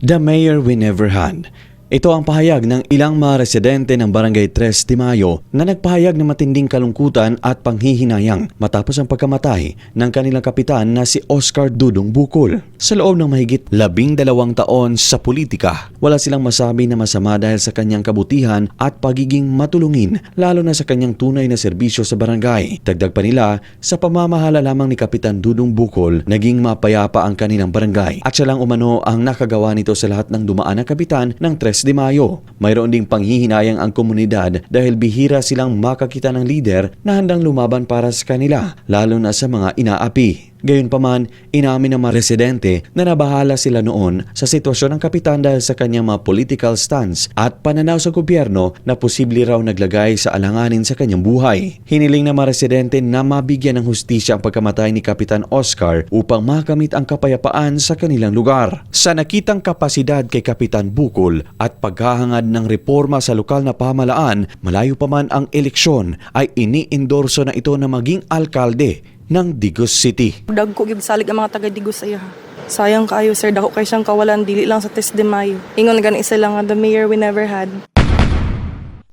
The Mayor We Never Had. Ito ang pahayag ng ilang mga residente ng Barangay 3 de Mayo na nagpahayag ng matinding kalungkutan at panghihinayang matapos ang pagkamatay ng kanilang kapitan na si Oscar Dudong Bukol. Sa loob ng mahigit labing dalawang taon sa politika, wala silang masabi na masama dahil sa kanyang kabutihan at pagiging matulungin lalo na sa kanyang tunay na serbisyo sa barangay. Dagdag pa nila, sa pamamahala lamang ni Kapitan Dudong Bukol, naging mapayapa ang kanilang barangay at siya lang umano ang nakagawa nito sa lahat ng dumaan na kapitan ng 3 de Mayo. Mayroon ding panghihinayang ang komunidad dahil bihira silang makakita ng lider na handang lumaban para sa kanila, lalo na sa mga inaapi. Gayunpaman, inamin ng mga residente na nabahala sila noon sa sitwasyon ng kapitan dahil sa kanyang mga political stance at pananaw sa gobyerno na posible raw naglagay sa alanganin sa kanyang buhay. Hiniling ng mga residente na mabigyan ng hustisya ang pagkamatay ni Kapitan Oscar upang makamit ang kapayapaan sa kanilang lugar. Sa nakitang kapasidad kay Kapitan Bukol at paghahangad ng reforma sa lokal na pamalaan, malayo pa man ang eleksyon ay ini-endorso na ito na maging alkalde ng Digos City. Dagko gid salig ang mga taga Digos sa iya. Sayang kaayo sir, dako kay siyang kawalan dili lang sa test de Mayo. Ingon gani isa lang the mayor we never had.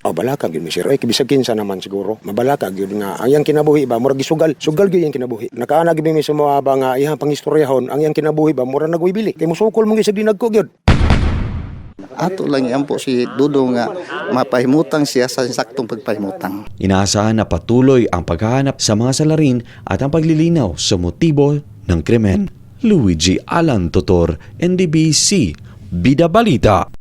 O balaka gyud mi sir. Ay kibisag kinsa naman siguro. Mabalaka gyud nga ang iyang kinabuhi ba murag gisugal. Sugal gyud iyang kinabuhi. Nakaana gyud mi sa mga ba nga iyang pangistoryahon ang iyang kinabuhi ba murag nagwibili. Kay musukol mo gyud sa dinagko gyud. Ato lang yan po si Dudo nga mapahimutang siya sa saktong pagpahimutang. Inaasahan na patuloy ang paghahanap sa mga salarin at ang paglilinaw sa motibo ng krimen. Luigi Alan Totor, NDBC, Bida Balita.